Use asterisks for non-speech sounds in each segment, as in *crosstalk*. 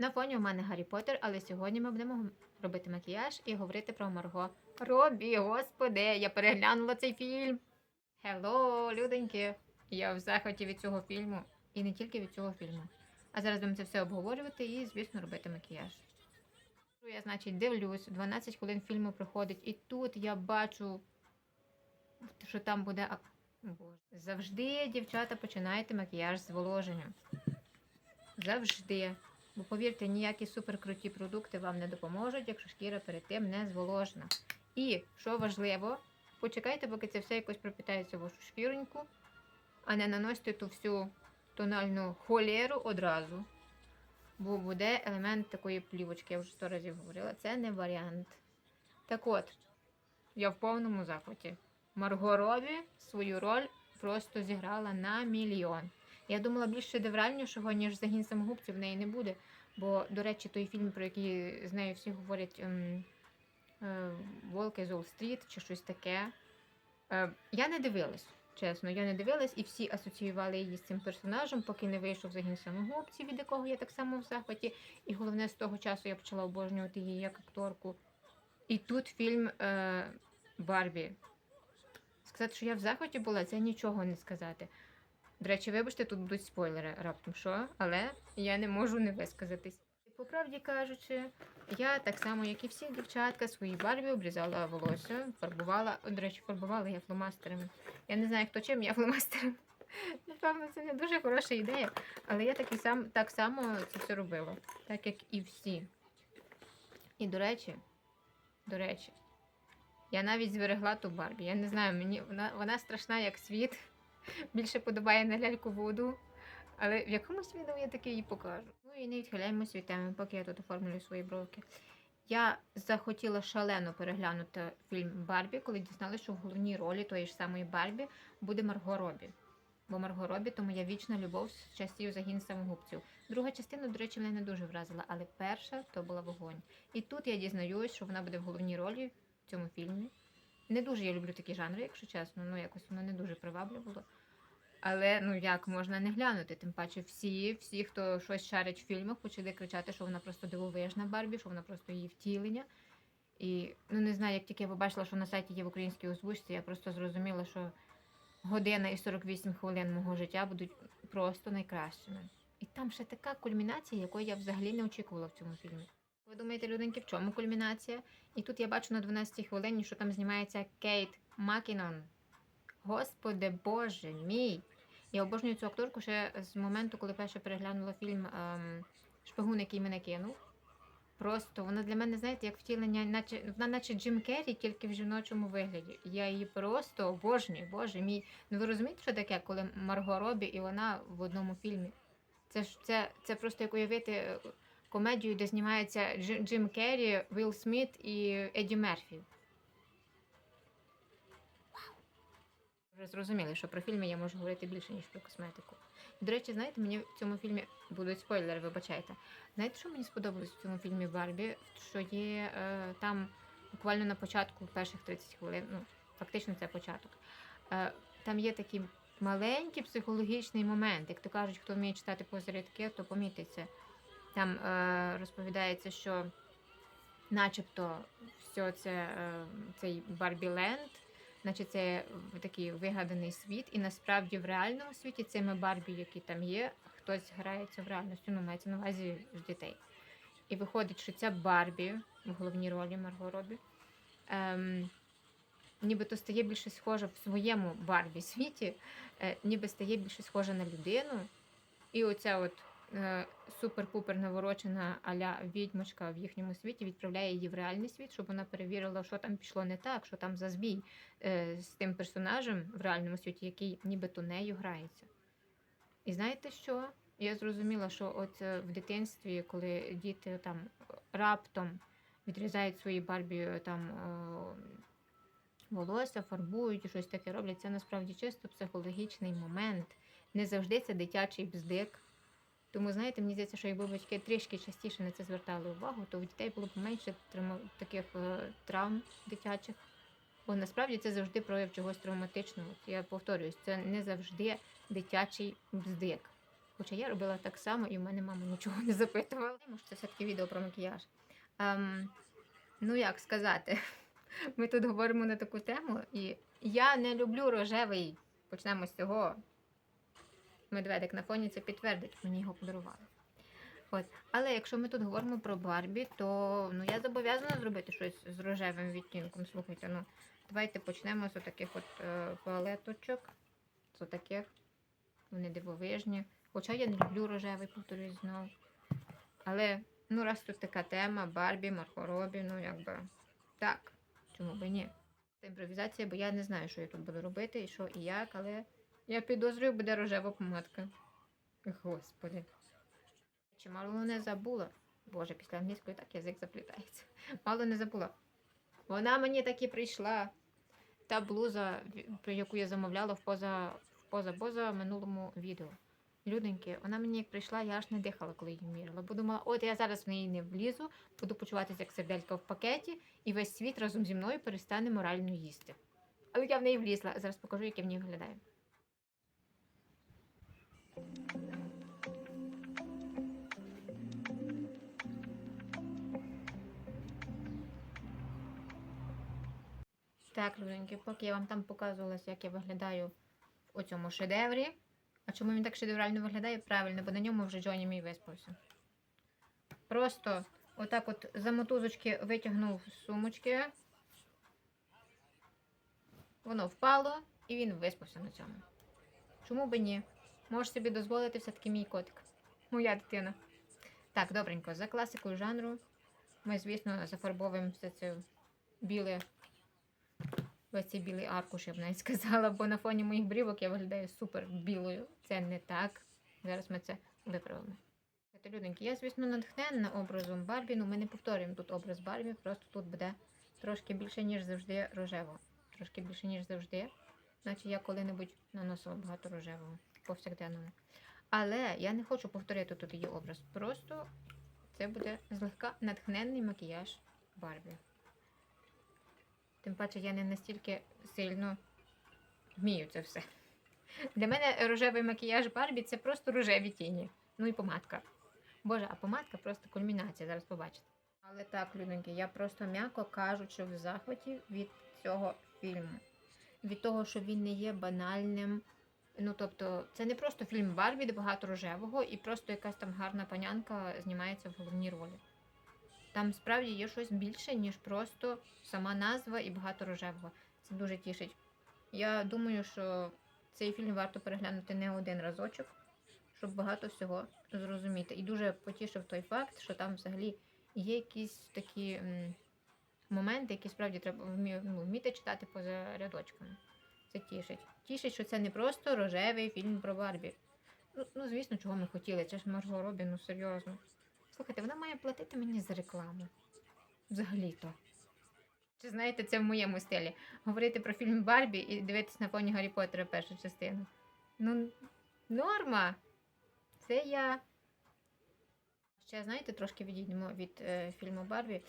На фоні у мене Гаррі Поттер, але сьогодні ми будемо робити макіяж і говорити про Марго. Робі, господи, я переглянула цей фільм. Хелло, люденьки! Я в захваті від цього фільму. І не тільки від цього фільму. А зараз будемо це все обговорювати і, звісно, робити макіяж. Я, значить, дивлюсь, 12 хвилин фільму проходить, і тут я бачу, що там буде. Боже. Завжди, дівчата, починайте макіяж з зволоженням. Завжди. Бо повірте, ніякі суперкруті продукти вам не допоможуть, якщо шкіра перед тим не зволожена. І що важливо, почекайте, поки це все якось пропитається в вашу шкіроньку, а не наносьте ту всю тональну холєру одразу. Бо буде елемент такої плівочки, я вже сто разів говорила. Це не варіант. Так от, я в повному захваті. Марго Робі свою роль просто зіграла на мільйон. Я думала більш шедевральнішого, ніж загін самогубців в неї не буде. Бо, до речі, той фільм, про який з нею всі говорять ем, е, Волки з Уолл-стріт чи щось таке. Е, я не дивилась, чесно, я не дивилась, і всі асоціювали її з цим персонажем, поки не вийшов загін самогубців, від якого я так само в захваті. І головне, з того часу я почала обожнювати її як акторку. І тут фільм е, Барбі. Сказати, що я в захваті була, це нічого не сказати. До речі, вибачте, тут будуть спойлери раптом що, але я не можу не висказатись. По правді кажучи, я так само, як і всі дівчатка, свої барбі обрізала волосся, фарбувала. До речі, фарбувала я фломастерами. Я не знаю, хто чим, я фломастером. Напевно, це не дуже хороша ідея, але я так, і сам, так само це все робила, так як і всі. І до речі, до речі, я навіть зберегла ту Барбі. Я не знаю, мені вона, вона страшна як світ. Більше подобає на ляльку воду. Але в якомусь відео я таки її покажу. Ну і не відхиляємось від теми, поки я тут оформлюю свої бровки. Я захотіла шалено переглянути фільм Барбі, коли дізналася, що в головній ролі тої ж самої Барбі буде Марго Робі. Бо Марго Робі то моя вічна любов з часів загін самогубців. Друга частина, до речі, мене не дуже вразила, але перша то була вогонь. І тут я дізнаюсь, що вона буде в головній ролі в цьому фільмі. Не дуже я люблю такі жанри, якщо чесно. Ну якось воно не дуже привабливо було. Але ну як можна не глянути? Тим паче, всі, всі, хто щось шарить в фільмах, почали кричати, що вона просто дивовижна Барбі, що вона просто її втілення. І ну не знаю, як тільки я побачила, що на сайті є в українській озвучці, я просто зрозуміла, що година і 48 хвилин мого життя будуть просто найкращими. І там ще така кульмінація, якої я взагалі не очікувала в цьому фільмі. Ви думаєте, люденьки, в чому кульмінація? І тут я бачу на 12 хвилині, що там знімається Кейт Макінон. Господи Боже мій! Я обожнюю цю акторку ще з моменту, коли перше переглянула фільм ем, Шпигун, який мене кинув. Просто вона для мене, знаєте, як втілення, наче вона наче Джим Керрі, тільки в жіночому вигляді. Я її просто обожнюю, боже мій. Ну ви розумієте, що таке, коли Марго Робі і вона в одному фільмі? Це ж це, це просто як уявити е, комедію, де знімається Джим Керрі, Вілл Сміт і Еді Мерфі. Вже зрозуміли, що про фільми я можу говорити більше, ніж про косметику. До речі, знаєте, мені в цьому фільмі будуть спойлери, вибачайте. Знаєте, що мені сподобалось в цьому фільмі Барбі? Що є е, там буквально на початку перших 30 хвилин, ну, фактично це початок. Е, там є такий маленький психологічний момент. Як то кажуть, хто вміє читати позарядки, то помітить це. Там е, розповідається, що начебто все це е, цей Барбі Ленд, Значить, це такий вигаданий світ, і насправді в реальному світі цими Барбі, які там є, хтось грається в реальності, ну мається на увазі дітей. І виходить, що ця Барбі в головній ролі Марго Робі, ем, нібито стає більше схожа в своєму Барбі світі, е, ніби стає більше схожа на людину. І оця от супер-пупер наворочена аля відьмочка в їхньому світі відправляє її в реальний світ, щоб вона перевірила, що там пішло не так, що там за збій е, з тим персонажем в реальному світі, який нібито нею грається. І знаєте що? Я зрозуміла, що от е, в дитинстві, коли діти там раптом відрізають свої барбі е, там е, волосся, фарбують і щось таке роблять, це насправді чисто психологічний момент. Не завжди це дитячий бздик. Тому, знаєте, мені здається, що якби батьки трішки частіше на це звертали увагу, то у дітей було б менше таких е, травм дитячих. Бо насправді це завжди прояв чогось травматичного. Я повторююсь, це не завжди дитячий бздик. Хоча я робила так само, і в мене мама нічого не запитувала. Може, це все-таки відео про макіяж. Ем, ну, як сказати, *laughs* ми тут говоримо на таку тему, і я не люблю рожевий. Почнемо з цього. Медведик на фоні це підтвердить, мені його подарували. От. Але якщо ми тут говоримо про Барбі, то ну, я зобов'язана зробити щось з рожевим відтінком. Слухайте, ну давайте почнемо з таких от е, палеточок. З таких. Вони дивовижні. Хоча я не люблю рожевий, повторюсь знову. Але ну, раз тут така тема, Барбі, Марко Робі, ну якби так, чому би ні? Це імпровізація, бо я не знаю, що я тут буду робити, і що і як, але я підозрюю, буде рожева помадка. Господи. Чи мало не забула? Боже, після англійської так язик заплітається. Мало не забула. Вона мені таки прийшла. Та блуза, яку я замовляла в поза в поза поза минулому відео. Люденьки, вона мені як прийшла, я аж не дихала, коли її мірила. Бо думала, от я зараз в неї не влізу, буду почуватися як серделька в пакеті, і весь світ разом зі мною перестане морально їсти. Але я в неї влізла. Зараз покажу, як я в ній виглядаю. Так, люденьки, поки я вам там показувалася, як я виглядаю у цьому шедеврі. А чому він так шедеврально виглядає? Правильно, бо на ньому вже Джоні мій виспався. Просто отак от за мотузочки витягнув сумочки. Воно впало і він виспався на цьому. Чому би ні? Можеш собі дозволити все-таки мій котик. Моя дитина. Так, добренько, за класикою жанру. Ми, звісно, зафарбовуємо все це біле. Ось цей білий аркуш, я б навіть сказала, бо на фоні моїх брівок я виглядаю супер білою. Це не так. Зараз ми це виправимо. Люденьки, я, звісно, натхненна образом Барбі, ну ми не повторюємо тут образ Барбі, просто тут буде трошки більше, ніж завжди, рожево. Трошки більше, ніж завжди. Наче я коли-небудь наносила багато рожевого повсякденному. Але я не хочу повторити тут її образ. Просто це буде злегка натхненний макіяж Барбі. Тим паче я не настільки сильно вмію це все. Для мене рожевий макіяж Барбі це просто рожеві тіні. Ну і помадка. Боже, а помадка просто кульмінація, зараз побачите. Але так, люденьки, я просто м'яко кажучи в захваті від цього фільму. Від того, що він не є банальним. Ну, тобто, це не просто фільм Барбі, де багато рожевого, і просто якась там гарна панянка знімається в головній ролі. Там справді є щось більше, ніж просто сама назва і багато рожевого. Це дуже тішить. Я думаю, що цей фільм варто переглянути не один разочок, щоб багато всього зрозуміти. І дуже потішив той факт, що там взагалі є якісь такі м, моменти, які справді треба ну, вміти читати поза рядочками. Це тішить. Тішить, що це не просто рожевий фільм про Барбі. Ну, ну звісно, чого ми хотіли. Це ж Марго Робі, ну серйозно. Слухайте, вона має платити мені за рекламу. Взагалі-то. Чи знаєте, це в моєму стилі. Говорити про фільм Барбі і дивитись на фоні Гаррі Поттера першу частину. Ну, норма. Це я. Ще, знаєте, трошки відійдемо від е, фільму Барбі.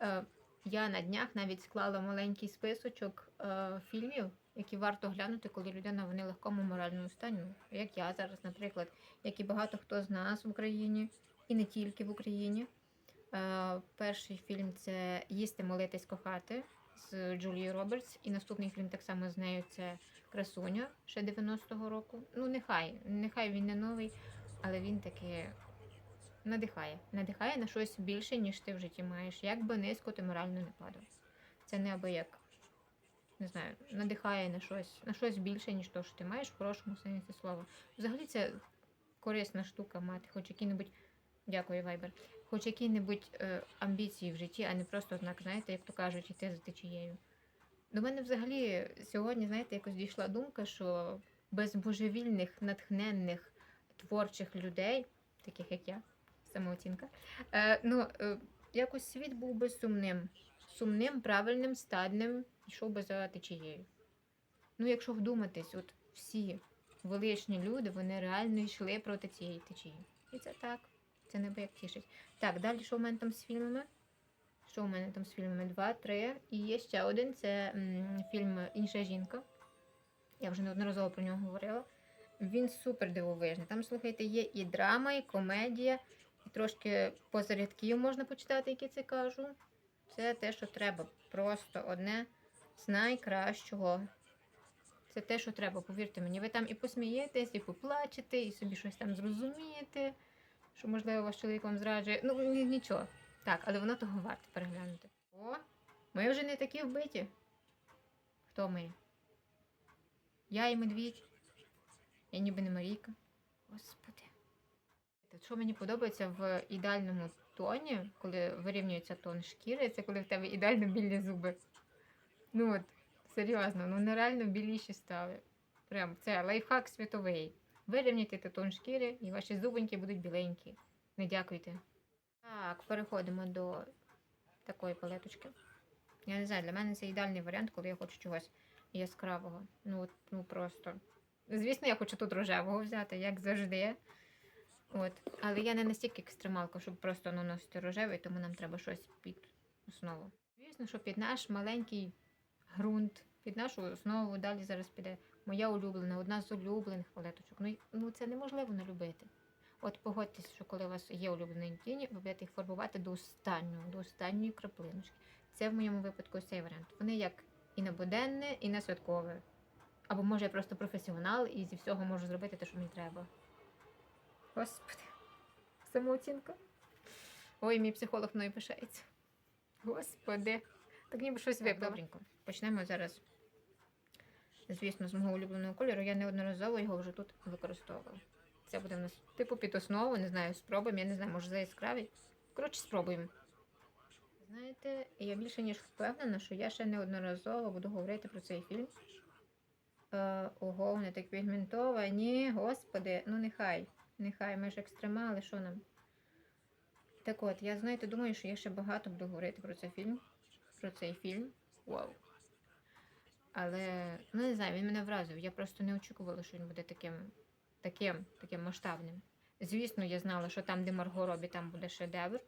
Е, я на днях навіть склала маленький списочок е, фільмів, які варто глянути, коли людина в нелегкому моральному стані. Як я зараз, наприклад, як і багато хто з нас в Україні, і не тільки в Україні. Е, перший фільм це Їсти, молитись, кохати з Джулією Робертс. І наступний фільм так само з нею це Красуня ще 90-го року. Ну, нехай, нехай він не новий, але він таки надихає. Надихає на щось більше, ніж ти в житті маєш. Як би низько ти морально не падав. Це не аби як. Не знаю, надихає на щось, на щось більше, ніж то, що ти маєш в хорошому сенсі слова. Взагалі це корисна штука мати, хоч які-небудь. Дякую, Вайбер. Хоч які-небудь е, амбіції в житті, а не просто знак, знаєте, як то кажуть, іти за течією. До мене взагалі сьогодні, знаєте, якось дійшла думка, що без божевільних, натхненних, творчих людей, таких як я, самооцінка, е, ну, е, якось світ був би сумним. Сумним, правильним, стадним, йшов би за течією. Ну, якщо вдуматись, от всі величні люди, вони реально йшли проти цієї течії. І це так. Це не як тішить. Так, далі що в мене там з фільмами? Що у мене там з фільмами? Два, три. І є ще один це м, фільм Інша жінка. Я вже неодноразово про нього говорила. Він супер дивовижний. Там, слухайте, є і драма, і комедія, і трошки позарядків можна почитати, які це кажу. Це те, що треба. Просто одне з найкращого. Це те, що треба, повірте мені. Ви там і посмієтесь, і поплачете, і собі щось там зрозумієте, що, можливо, ваш чоловік вам зраджує. Ну, нічого. Так, але воно того варто переглянути. О, ми вже не такі вбиті. Хто ми? Я і медвідь. Я ніби не Марійка. Господи. Що мені подобається в ідеальному тоні, коли вирівнюється тон шкіри, це коли в тебе ідеально білі зуби. Ну от, серйозно, ну нереально біліші стали. Прям це лайфхак світовий. Вирівняйте тон шкіри, і ваші зубоньки будуть біленькі. Не дякуйте. Так, переходимо до такої палеточки. Я не знаю, для мене це ідеальний варіант, коли я хочу чогось яскравого. Ну, от, ну просто. Звісно, я хочу тут рожевого взяти, як завжди. От. Але я не настільки екстремалка, щоб просто наносити рожевий, тому нам треба щось під основу. Звісно, що під наш маленький ґрунт, під нашу основу далі зараз піде моя улюблена, одна з улюблених палеточок. Ну, ну це неможливо не любити. От погодьтесь, що коли у вас є улюблені тіні, ви будете їх фарбувати до останнього, до останньої краплиночки. Це в моєму випадку цей варіант. Вони як і на буденне, і на святкове. Або може я просто професіонал і зі всього можу зробити те, що мені треба. Господи, самооцінка. Ой, мій психолог мною пишається. Господи, так ніби щось випав. Добренько. Почнемо зараз. Звісно, з мого улюбленого кольору я неодноразово його вже тут використовувала. Це буде в нас типу під основу, не знаю, спробуємо. Я не знаю, може заяскравий. Коротше, спробуємо. Знаєте, я більше ніж впевнена, що я ще неодноразово буду говорити про цей фільм. Е, ого, вони так пігментовані. Господи, ну нехай. Нехай, ми ж екстремали, що нам? Так от, я знаєте, думаю, що я ще багато буду говорити про цей фільм. Про цей фільм. Вау. Але, ну не знаю, він мене вразив. Я просто не очікувала, що він буде таким, таким, таким масштабним. Звісно, я знала, що там, де Марго Робі, там буде шедевр.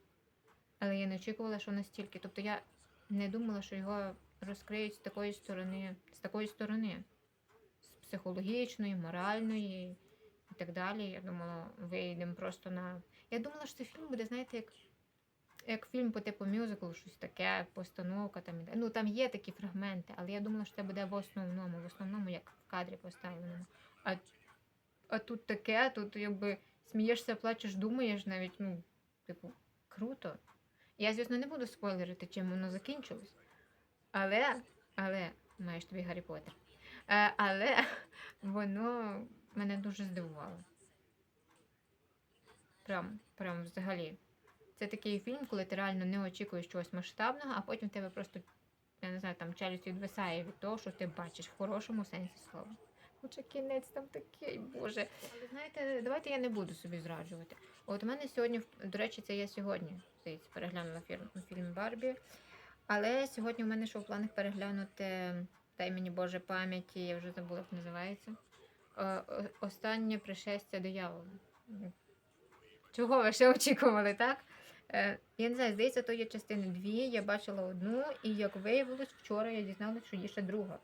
Але я не очікувала, що настільки. Тобто я не думала, що його розкриють з такої сторони, з такої сторони, з психологічної, моральної і так далі. Я думала, вийдемо просто на. Я думала, що цей фільм буде, знаєте, як, як фільм по типу мюзиклу, щось таке, постановка там. Ну там є такі фрагменти, але я думала, що це буде в основному, в основному, як в кадрі поставлено. А, а тут таке, тут якби смієшся, плачеш, думаєш навіть, ну, типу, круто. Я, звісно, не буду спойлерити, чим воно закінчилось. Але, але, маєш тобі Гаррі Поттер. Е, але *laughs* воно мене дуже здивувало. Прям, прям взагалі. Це такий фільм, коли ти реально не очікуєш чогось масштабного, а потім в тебе просто, я не знаю, там челюсть відвисає від того, що ти бачиш в хорошому сенсі слова. Хоча кінець там такий, боже. Але знаєте, давайте я не буду собі зраджувати. От у мене сьогодні, до речі, це я сьогодні здається, переглянула фільм, фільм Барбі. Але сьогодні у мене ще в планах переглянути, дай мені Боже пам'яті, я вже забула, як називається. Е, Останнє пришестя диявола. Чого ви ще очікували, так? Е, Я не знаю, здається, то є частини дві. Я бачила одну, і як виявилось, вчора я дізналася, що є ще друга.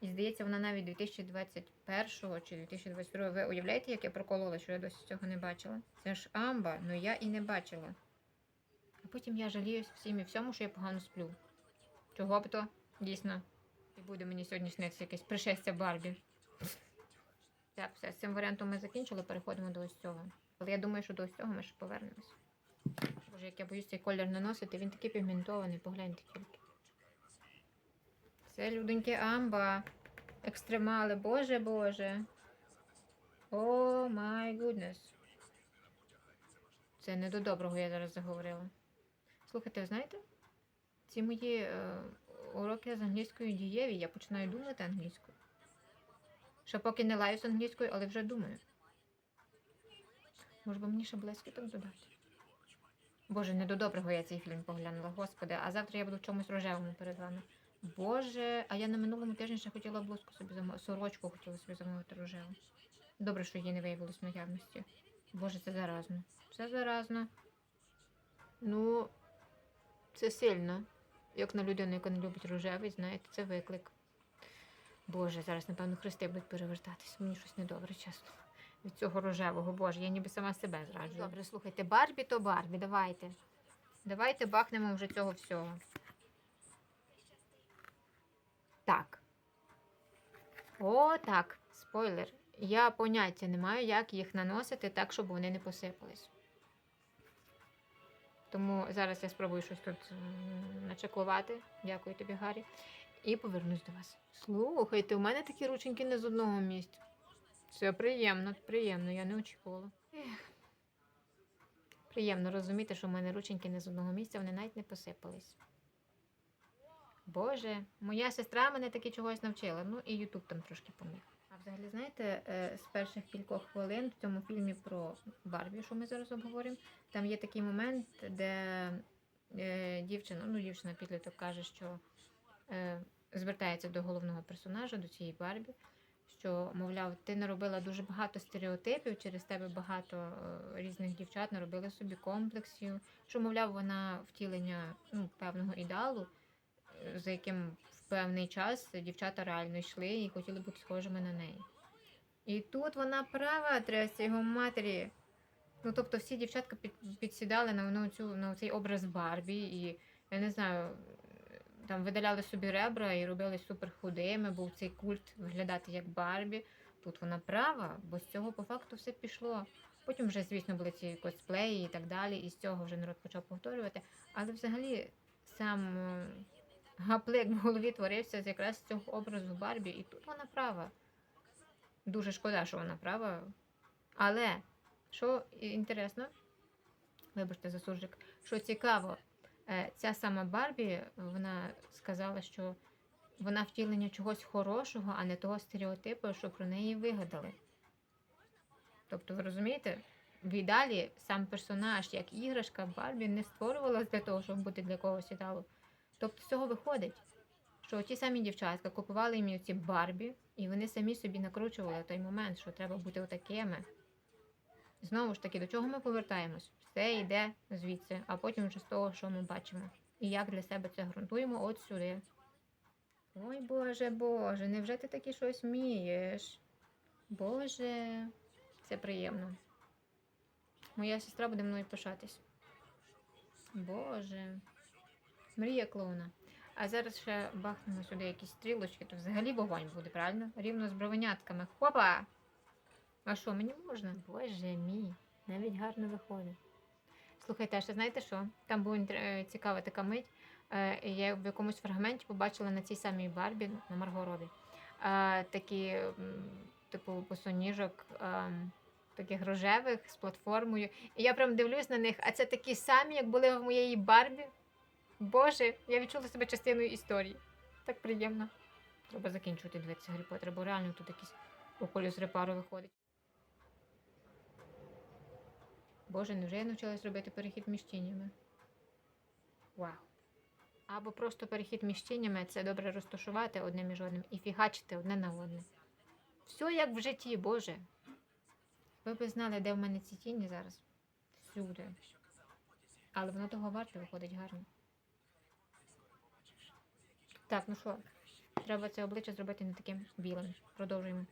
І здається, вона навіть 2021 чи 2022. Ви уявляєте, як я проколола, що я досі цього не бачила? Це ж амба, ну я і не бачила. А потім я жаліюсь всім і всьому, що я погано сплю. Чого б то? Дійсно. І буде мені сьогодні сниться якесь пришестя Барбі. Так, все, з цим варіантом ми закінчили, переходимо до ось цього. Але я думаю, що до ось цього ми ще повернемось. Боже, як я боюсь цей колір наносити, він такий пігментований, погляньте тільки. Це людоньки амба. Екстремали, боже боже. О май гуднес. Це не до доброго я зараз заговорила. Слухайте, ви знаєте? Ці мої е, уроки з англійською дієві, я починаю думати англійською. Ще поки не лаю з англійською, але вже думаю. Може би мені ще блискіток додати? Боже, не до доброго я цей фільм поглянула, господи, а завтра я буду в чомусь рожевому перед вами. Боже, а я на минулому тижні ще хотіла блузку собі замовити, сорочку хотіла собі замовити рожеву. Добре, що її не виявилось в наявності. Боже, це заразно. Це заразно. Ну, це сильно. Як на людину, яка не любить рожевий, знаєте, це виклик. Боже, зараз, напевно, хрести будуть перевертатись. Мені щось недобре, чесно. Від цього рожевого, боже, я ніби сама себе зраджую. Добре, слухайте, Барбі то Барбі, давайте. Давайте бахнемо вже цього всього. Так. О, так. Спойлер. Я поняття не маю, як їх наносити так, щоб вони не посипались. Тому зараз я спробую щось тут начеклувати. Дякую тобі, Гаррі. І повернусь до вас. Слухайте, у мене такі рученьки не з одного місця. Це приємно, приємно, я не очікувала. Ех. Приємно розуміти, що в мене рученьки не з одного місця, вони навіть не посипались. Боже, моя сестра мене таки чогось навчила. Ну і Ютуб там трошки поміг. А взагалі, знаєте, е, з перших кількох хвилин в цьому фільмі про Барбі, що ми зараз обговоримо, там є такий момент, де е, дівчина, ну дівчина підліток каже, що е, звертається до головного персонажа, до цієї Барбі, що, мовляв, ти наробила дуже багато стереотипів, через тебе багато е, різних дівчат наробили собі комплексів, що, мовляв, вона втілення ну, певного ідеалу, е, за яким в певний час дівчата реально йшли і хотіли бути схожими на неї. І тут вона права, трясся його матері. Ну, тобто всі дівчатка під, підсідали на, на, цю, на цей образ Барбі, і я не знаю, там видаляли собі ребра і робили супер худими, був цей культ виглядати як Барбі. Тут вона права, бо з цього по факту все пішло. Потім вже, звісно, були ці косплеї і так далі, і з цього вже народ почав повторювати. Але взагалі сам е, гаплик в голові творився з якраз з цього образу Барбі, і тут вона права. Дуже шкода, що вона права. Але що інтересно, вибачте за що цікаво, ця сама Барбі, вона сказала, що вона втілення чогось хорошого, а не того стереотипу, що про неї вигадали. Тобто, ви розумієте, в ідеалі сам персонаж, як іграшка Барбі, не створювалась для того, щоб бути для когось ідеалу. Тобто з цього виходить, що ті самі дівчатка купували їм ці Барбі, і вони самі собі накручували той момент, що треба бути отакими. Знову ж таки, до чого ми повертаємось? Все йде звідси, а потім вже з того, що ми бачимо. І як для себе це ґрунтуємо от сюди. Ой, Боже, Боже, невже ти таки щось вмієш? Боже, це приємно. Моя сестра буде мною пишатись. Боже. Мрія клоуна. А зараз ще бахнемо сюди якісь стрілочки, то взагалі вогонь буде, правильно? Рівно з бровенятками. Хопа! А що, мені можна? Боже мій, навіть гарно виходить. Слухайте, а ще знаєте що? Там була е, цікава така мить. Е, Я в якомусь фрагменті побачила на цій самій Барбі, на Марго Робі, е, такі, типу, босоніжок, ем, таких рожевих з платформою. І я прям дивлюсь на них, а це такі самі, як були в моєї Барбі. Боже, я відчула себе частиною історії. Так приємно. Треба закінчувати дивитися Гаррі Поттера, бо реально тут якийсь околюс репару виходить. Боже, невже я навчилась робити перехід між тінями? Вау. Або просто перехід між тінями це добре розташувати одне між одним і фігачити одне на одне. Все як в житті, Боже. Ви б знали, де в мене ці тіні зараз. Всюди. Але воно того варто виходить гарно. Так, ну що, треба це обличчя зробити не таким білим. Продовжуємо.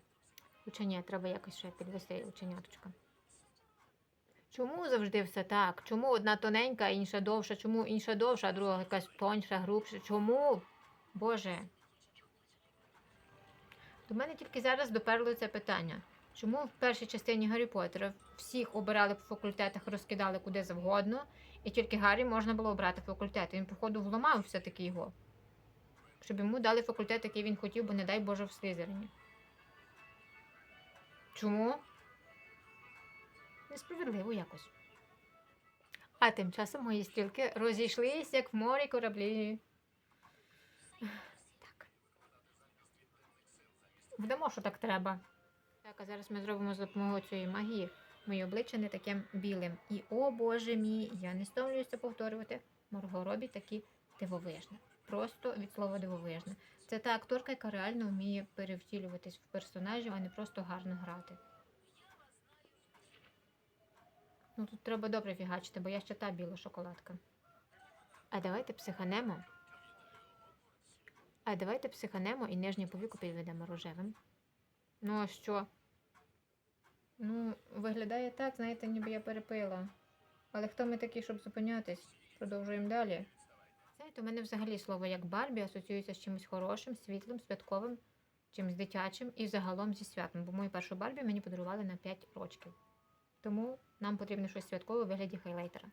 Учення, треба якось ще підвести ученяточка. Чому завжди все так? Чому одна тоненька, інша довша? Чому інша довша, а друга якась тоньша, грубша? Чому? Боже. До мене тільки зараз доперло це питання. Чому в першій частині Гаррі Поттера всіх обирали по факультетах, розкидали куди завгодно, і тільки Гаррі можна було обрати факультет. Він, походу, вламав все-таки його. Щоб йому дали факультет, який він хотів, бо не дай Боже в Слизерині. Чому? Несправедливо якось. А тим часом мої стрілки розійшлись, як в морі кораблі. Так. Вдамо, що так треба. Так, а зараз ми зробимо за допомогою цієї магії моє обличчя не таким білим. І, о Боже мій, я не стомлююся повторювати. Марго Робі такі дивовижна. Просто від слова дивовижна. Це та акторка, яка реально вміє перевтілюватись в персонажів, а не просто гарно грати. Ну тут треба добре фігачити, бо я ще та біла шоколадка. А давайте психанемо. А давайте психанемо і нижнє повіку підведемо рожевим. Ну, а що? Ну, виглядає так, знаєте, ніби я перепила. Але хто ми такі, щоб зупинятись? Продовжуємо далі. Знаєте, у мене взагалі слово як Барбі асоціюється з чимось хорошим, світлим, святковим, чимось дитячим і загалом зі святом. Бо мою першу Барбі мені подарували на 5 років. Тому нам потрібно щось святкове у вигляді хайлайтера.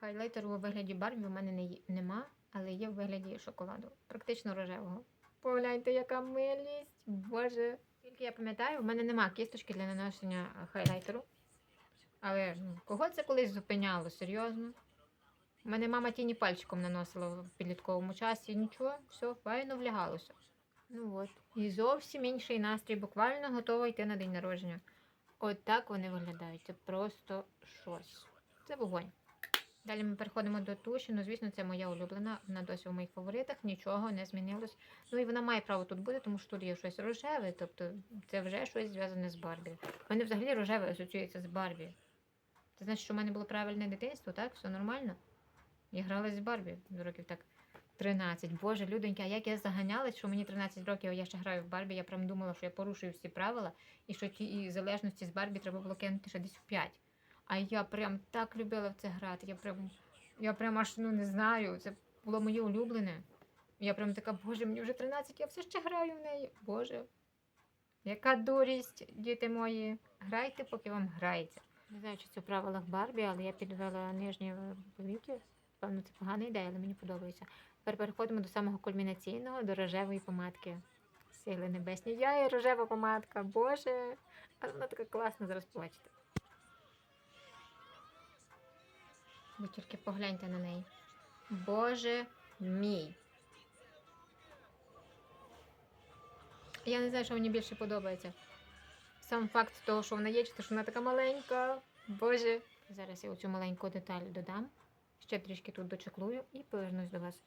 Хайлайтеру у вигляді Барбі у мене не нема, але є в вигляді шоколаду, практично рожевого. Погляньте, яка милість! Боже. Тільки я пам'ятаю, в мене нема кісточки для наносення е, хайлайтеру. Але ну, кого це колись зупиняло? Серйозно? У мене мама тіні пальчиком наносила в підлітковому часі, нічого, все, файно влягалося. Ну от. І зовсім інший настрій, буквально готова йти на день народження. От вони виглядають. Це просто щось. Це вогонь. Далі ми переходимо до туші. Ну, звісно, це моя улюблена. Вона досі в моїх фаворитах, нічого не змінилось. Ну і вона має право тут бути, тому що тут є щось рожеве, тобто це вже щось зв'язане з Барбі. У мене взагалі рожеве асоціюється з Барбі. Це значить, що в мене було правильне дитинство, так? Все нормально? Я грала з Барбі до років так 13. Боже, людоньки, а як я заганялась, що мені 13 років, а я ще граю в Барбі, я прям думала, що я порушую всі правила, і що ті і залежності з Барбі треба було кинути ще десь в 5. А я прям так любила в це грати. Я прям, я прям аж ну не знаю. Це було моє улюблене. Я прям така, боже, мені вже 13, я все ще граю в неї. Боже. Яка дурість, діти мої. Грайте, поки вам грається. Не знаю, чи це в правилах Барбі, але я підвела нижні е, це погана ідея, але мені подобається. Тепер переходимо до самого кульмінаційного, до рожевої помадки. Сили небесні. Я і рожева помадка, боже. Але вона така класна, зараз побачите. Ви тільки погляньте на неї. Боже мій. Я не знаю, що мені більше подобається. Сам факт того, що вона є, чи те, що вона така маленька. Боже. Зараз я оцю маленьку деталь додам. Ще трішки тут дочеклую і повернусь до вас.